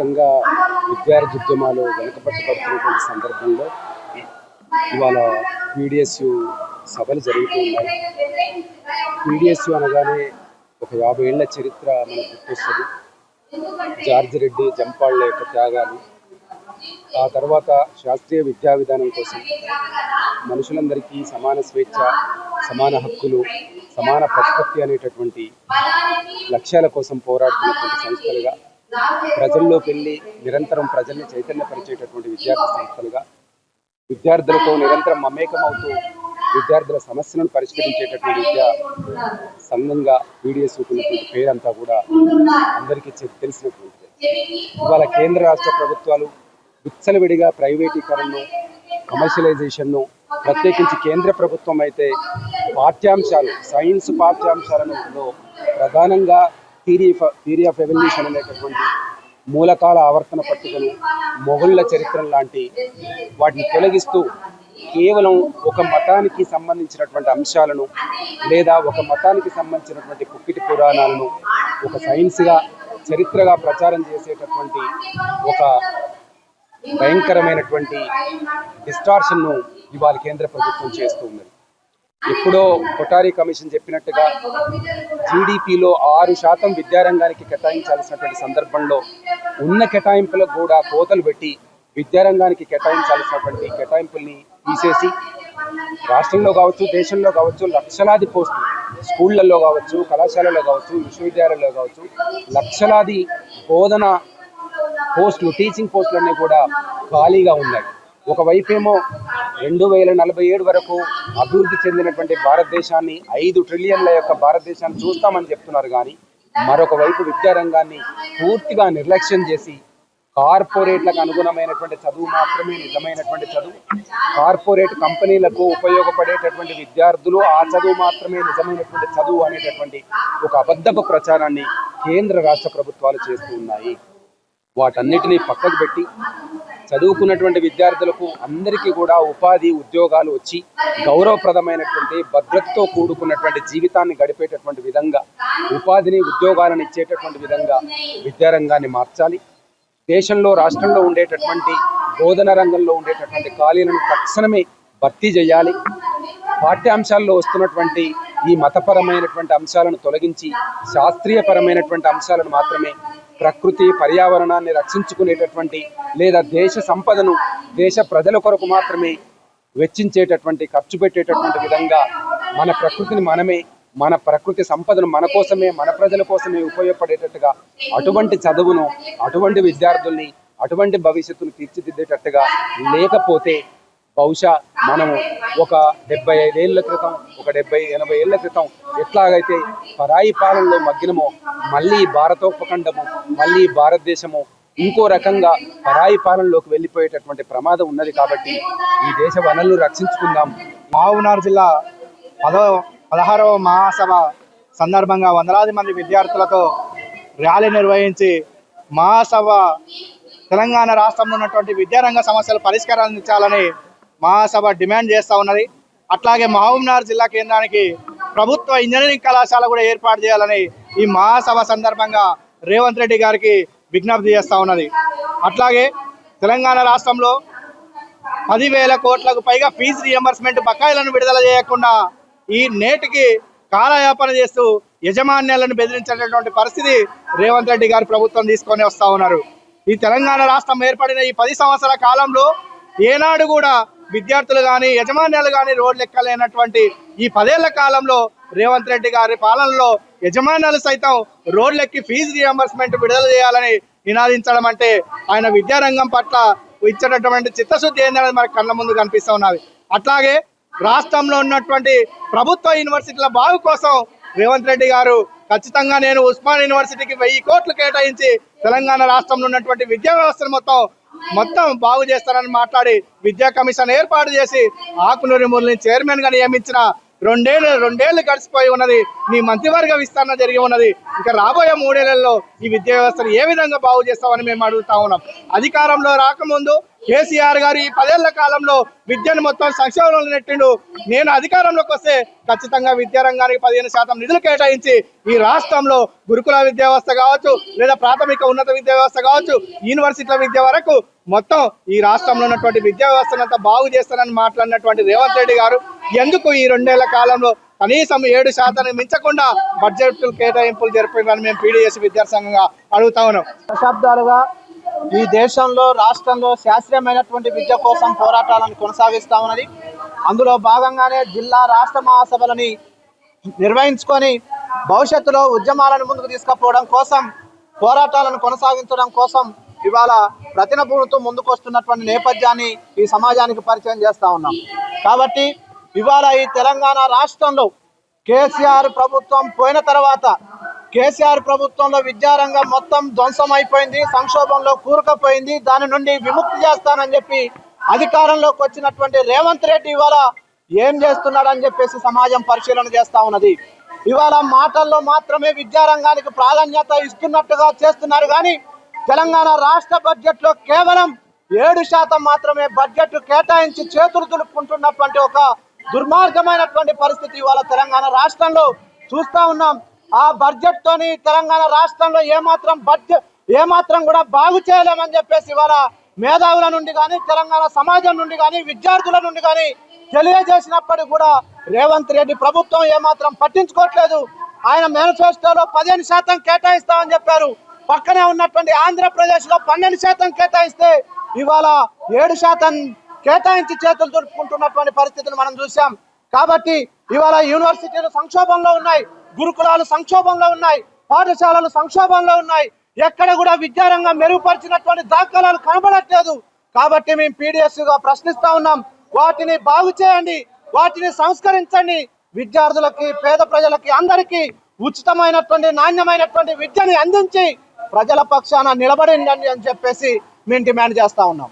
దేశవ్యాప్తంగా విద్యార్థి ఉద్యమాలు వెనుకబట్టబడుతున్నటువంటి సందర్భంలో ఇవాళ పీడిఎస్యు సభలు జరుగుతూ ఉన్నాయి. పీడిఎస్యు అనగానే ఒక యాభై ఏళ్ళ చరిత్ర మనకు గుర్తొస్తుంది. జార్జి రెడ్డి జంపాళ్ళ యొక్క త్యాగాలు. ఆ తర్వాత శాస్త్రీయ విద్యా విధానం కోసం మనుషులందరికీ సమాన స్వేచ్ఛ సమాన హక్కులు సమాన ప్రతిపత్తి అనేటటువంటి లక్ష్యాల కోసం పోరాడుతున్నటువంటి సంస్థలుగా ప్రజల్లోకి వెళ్ళి నిరంతరం ప్రజల్ని చైతన్యపరిచేటటువంటి విద్యార్థి సంస్థలుగా విద్యార్థులతో నిరంతరం మమేకమవుతూ విద్యార్థుల సమస్యలను పరిష్కరించేటటువంటి విద్యా సంఘంగా బీడీఎస్ ఉన్నటువంటి పేరంతా కూడా అందరికీ చె- తెలిసినటువంటిది. ఇవాళ కేంద్ర రాష్ట్ర ప్రభుత్వాలు విచ్చలవిడిగా ప్రైవేటీకరణను కమర్షియలైజేషన్ను ప్రత్యేకించి కేంద్ర ప్రభుత్వం అయితే పాఠ్యాంశాలు సైన్స్ పాఠ్యాంశాలను ప్రధానంగా థీరీ థీరీ ఆఫ్ ఎవల్యూషన్ అనేటటువంటి మూలకాల ఆవర్తన పట్టికను మొఘళ్ళ చరిత్ర లాంటి వాటిని తొలగిస్తూ కేవలం ఒక మతానికి సంబంధించినటువంటి అంశాలను లేదా ఒక మతానికి సంబంధించినటువంటి కుక్కిటి పురాణాలను ఒక సైన్స్గా చరిత్రగా ప్రచారం చేసేటటువంటి ఒక భయంకరమైనటువంటి డిస్టార్షన్ను ఇవాళ కేంద్ర ప్రభుత్వం చేస్తూ ఉన్నది. ఎప్పుడో కొటారి కమిషన్ చెప్పినట్టుగా జీడిపిలో ఆరు శాతం విద్యారంగానికి కేటాయించాల్సినటువంటి సందర్భంలో ఉన్న కేటాయింపులకు కూడా కోతలు పెట్టి విద్యారంగానికి కేటాయించాల్సినటువంటి కేటాయింపుల్ని తీసేసి రాష్ట్రంలో కావచ్చు దేశంలో కావచ్చు లక్షలాది పోస్టులు స్కూళ్ళల్లో కావచ్చు కళాశాలలో కావచ్చు విశ్వవిద్యాలయాల్లో కావచ్చు లక్షలాది బోధన పోస్టులు టీచింగ్ పోస్టులన్నీ కూడా ఖాళీగా ఉన్నాయి. ఒకవైపేమో రెండు వేల నలభై ఏడు వరకు అభివృద్ధి చెందినటువంటి భారతదేశాన్ని ఐదు ట్రిలియన్ల యొక్క భారతదేశాన్ని చూస్తామని చెప్తున్నారు కానీ మరొక వైపు విద్యారంగాన్ని పూర్తిగా నిర్లక్ష్యం చేసి కార్పొరేట్లకు అనుగుణమైనటువంటి చదువు మాత్రమే నిజమైనటువంటి చదువు. కార్పొరేట్ కంపెనీలకు ఉపయోగపడేటటువంటి విద్యార్థులు ఆ చదువు మాత్రమే నిజమైనటువంటి చదువు అనేటటువంటి ఒక అబద్ధపు ప్రచారాన్ని కేంద్ర రాష్ట్ర ప్రభుత్వాలు చేస్తూ ఉన్నాయి. వాటన్నిటినీ పక్కకు పెట్టి చదువుకున్నటువంటి విద్యార్థులకు అందరికీ కూడా ఉపాధి ఉద్యోగాలు వచ్చి గౌరవప్రదమైనటువంటి భద్రతతో కూడుకున్నటువంటి జీవితాన్ని గడిపేటటువంటి విధంగా ఉపాధిని ఉద్యోగాలను ఇచ్చేటటువంటి విధంగా విద్యారంగాన్ని మార్చాలి. దేశంలో రాష్ట్రంలో ఉండేటటువంటి బోధన రంగంలో ఉండేటటువంటి ఖాళీలను తక్షణమే భర్తీ చేయాలి. పాఠ్యాంశాల్లో వస్తున్నటువంటి ఈ మతపరమైనటువంటి అంశాలను తొలగించి శాస్త్రీయపరమైనటువంటి అంశాలను మాత్రమే ప్రకృతి పర్యావరణాన్ని రక్షించుకునేటటువంటి లేదా దేశ సంపదను దేశ ప్రజల కొరకు మాత్రమే వెచ్చించేటటువంటి ఖర్చు పెట్టేటటువంటి విధంగా మన ప్రకృతిని మనమే మన ప్రకృతి సంపదను మన కోసమే మన ప్రజల కోసమే ఉపయోగపడేటట్టుగా అటువంటి చదువును అటువంటి విద్యార్థుల్ని అటువంటి భవిష్యత్తును తీర్చిదిద్దేటట్టుగా లేకపోతే బహుశా మనము ఒక డెబ్బై ఐదేళ్ళ క్రితం ఒక డెబ్బై ఎనభై ఏళ్ళ క్రితం ఎట్లాగైతే పరాయి పాలనలో మగ్గినమో మళ్ళీ భారతోపఖండము మళ్ళీ భారతదేశము ఇంకో రకంగా పరాయి పాలనలోకి వెళ్ళిపోయేటటువంటి ప్రమాదం ఉన్నది కాబట్టి ఈ దేశ వనరులు రక్షించుకుందాం. మహబూబ్నగర్ జిల్లా పదో పదహారవ మహాసభ సందర్భంగా వందలాది మంది విద్యార్థులతో ర్యాలీ నిర్వహించి మహాసభ తెలంగాణ రాష్ట్రంలో ఉన్నటువంటి విద్యారంగ సమస్యలు ఇచ్చాలని మహాసభ డిమాండ్ చేస్తూ ఉన్నది. అట్లాగే మహబూబ్నగర్ జిల్లా కేంద్రానికి ప్రభుత్వ ఇంజనీరింగ్ కళాశాల కూడా ఏర్పాటు చేయాలని ఈ మహాసభ సందర్భంగా రేవంత్ రెడ్డి గారికి విజ్ఞప్తి చేస్తూ ఉన్నది. అట్లాగే తెలంగాణ రాష్ట్రంలో పదివేల కోట్లకు పైగా ఫీజు రియంబర్స్మెంట్ బకాయిలను విడుదల చేయకుండా ఈ నేటికి కాలయాపన చేస్తూ యజమాన్యాలను బెదిరించేటటువంటి పరిస్థితి రేవంత్ రెడ్డి గారి ప్రభుత్వం తీసుకొని వస్తూ ఉన్నారు. ఈ తెలంగాణ రాష్ట్రం ఏర్పడిన ఈ పది సంవత్సరాల కాలంలో ఏనాడు కూడా విద్యార్థులు కానీ యజమాన్యాలు కానీ రోడ్లు ఎక్కలేనటువంటి ఈ పదేళ్ళ కాలంలో రేవంత్ రెడ్డి గారి పాలనలో యజమాన్యాలు సైతం రోడ్లెక్కి ఫీజు రియంబర్స్మెంట్ విడుదల చేయాలని నినాదించడం అంటే ఆయన విద్యారంగం పట్ల ఇచ్చేటటువంటి చిత్తశుద్ధి ఏందనేది మనకు కళ్ళ ముందు కనిపిస్తూ ఉన్నది. అట్లాగే రాష్ట్రంలో ఉన్నటువంటి ప్రభుత్వ యూనివర్సిటీల బాగు కోసం రేవంత్ రెడ్డి గారు ఖచ్చితంగా నేను ఉస్మాన్ యూనివర్సిటీకి వెయ్యి కోట్లు కేటాయించి తెలంగాణ రాష్ట్రంలో ఉన్నటువంటి విద్యా వ్యవస్థను మొత్తం మొత్తం బాగు చేస్తారని మాట్లాడి విద్యా కమిషన్ ఏర్పాటు చేసి ఆకునూరి మురళిని చైర్మన్గా నియమించిన రెండేళ్ళు రెండేళ్ళు గడిచిపోయి ఉన్నది. నీ మంత్రివర్గ విస్తరణ జరిగి ఉన్నది. ఇంకా రాబోయే మూడేళ్ళలో ఈ విద్యా వ్యవస్థను ఏ విధంగా బాగు చేస్తామని మేము అడుగుతా ఉన్నాం. అధికారంలో రాకముందు కేసీఆర్ గారు ఈ పదేళ్ళ కాలంలో విద్యను మొత్తం సంక్షేమంలో నెట్టిండు. నేను అధికారంలోకి వస్తే ఖచ్చితంగా విద్యారంగానికి పదిహేను శాతం నిధులు కేటాయించి ఈ రాష్ట్రంలో గురుకుల విద్యా వ్యవస్థ కావచ్చు లేదా ప్రాథమిక ఉన్నత విద్యా వ్యవస్థ కావచ్చు యూనివర్సిటీల విద్య వరకు మొత్తం ఈ రాష్ట్రంలో ఉన్నటువంటి విద్యా వ్యవస్థను అంతా బాగు చేస్తానని మాట్లాడినటువంటి రేవంత్ రెడ్డి గారు ఎందుకు ఈ రెండేళ్ళ కాలంలో కనీసం ఏడు శాతాన్ని మించకుండా బడ్జెట్ కేటాయింపులు జరిపారని మేము పీడిఎస్ విద్యాసంఘంగా అడుగుతా ఉన్నాం. దశాబ్దాలుగా ఈ దేశంలో రాష్ట్రంలో శాస్త్రీయమైనటువంటి విద్య కోసం పోరాటాలను కొనసాగిస్తా ఉన్నది. అందులో భాగంగానే జిల్లా రాష్ట్ర మహాసభలని నిర్వహించుకొని భవిష్యత్తులో ఉద్యమాలను ముందుకు తీసుకుపోవడం కోసం పోరాటాలను కొనసాగించడం కోసం ఇవాళ ప్రతినభూమితో ముందుకు వస్తున్నటువంటి నేపథ్యాన్ని ఈ సమాజానికి పరిచయం చేస్తా ఉన్నాం. కాబట్టి ఇవాళ ఈ తెలంగాణ రాష్ట్రంలో కేసీఆర్ ప్రభుత్వం పోయిన తర్వాత కేసీఆర్ ప్రభుత్వంలో విద్యారంగం మొత్తం ధ్వంసం అయిపోయింది సంక్షోభంలో కూరుకుపోయింది దాని నుండి విముక్తి చేస్తానని చెప్పి అధికారంలోకి వచ్చినటువంటి రేవంత్ రెడ్డి ఇవాళ ఏం చేస్తున్నాడని చెప్పేసి సమాజం పరిశీలన చేస్తా ఉన్నది. ఇవాళ మాటల్లో మాత్రమే విద్యారంగానికి ప్రాధాన్యత ఇస్తున్నట్టుగా చేస్తున్నారు కానీ తెలంగాణ రాష్ట్ర బడ్జెట్లో కేవలం ఏడు శాతం మాత్రమే బడ్జెట్ కేటాయించి చేతులు దులుపుకుంటున్నటువంటి ఒక దుర్మార్గమైనటువంటి పరిస్థితి ఇవాళ తెలంగాణ రాష్ట్రంలో చూస్తా ఉన్నాం. ఆ బడ్జెట్ తోని తెలంగాణ రాష్ట్రంలో ఏమాత్రం బడ్జెట్ ఏమాత్రం కూడా బాగు చేయలేమని చెప్పేసి ఇవాళ మేధావుల నుండి కానీ తెలంగాణ సమాజం నుండి కానీ విద్యార్థుల నుండి కానీ తెలియజేసినప్పటికీ కూడా రేవంత్ రెడ్డి ప్రభుత్వం ఏమాత్రం పట్టించుకోవట్లేదు. ఆయన మేనిఫెస్టోలో పదిహేను శాతం కేటాయిస్తామని చెప్పారు. పక్కనే ఉన్నటువంటి ఆంధ్రప్రదేశ్లో పన్నెండు శాతం కేటాయిస్తే ఇవాళ ఏడు శాతం కేటాయించి చేతులు దులుపుకుంటున్నటువంటి పరిస్థితిని మనం చూసాం కాబట్టి ఇవాళ యూనివర్సిటీలు సంక్షోభంలో ఉన్నాయి గురుకులాలు సంక్షోభంలో ఉన్నాయి పాఠశాలలు సంక్షోభంలో ఉన్నాయి. ఎక్కడ కూడా విద్యారంగం మెరుగుపరిచినటువంటి దాఖలాలు కనబడట్లేదు. కాబట్టి మేము పీడిఎస్గా ప్రశ్నిస్తా ఉన్నాం. వాటిని బాగు చేయండి వాటిని సంస్కరించండి. విద్యార్థులకి పేద ప్రజలకి అందరికీ ఉచితమైనటువంటి నాణ్యమైనటువంటి విద్యని అందించి ప్రజల పక్షాన నిలబడండి అని చెప్పేసి మేము డిమాండ్ చేస్తా ఉన్నాం.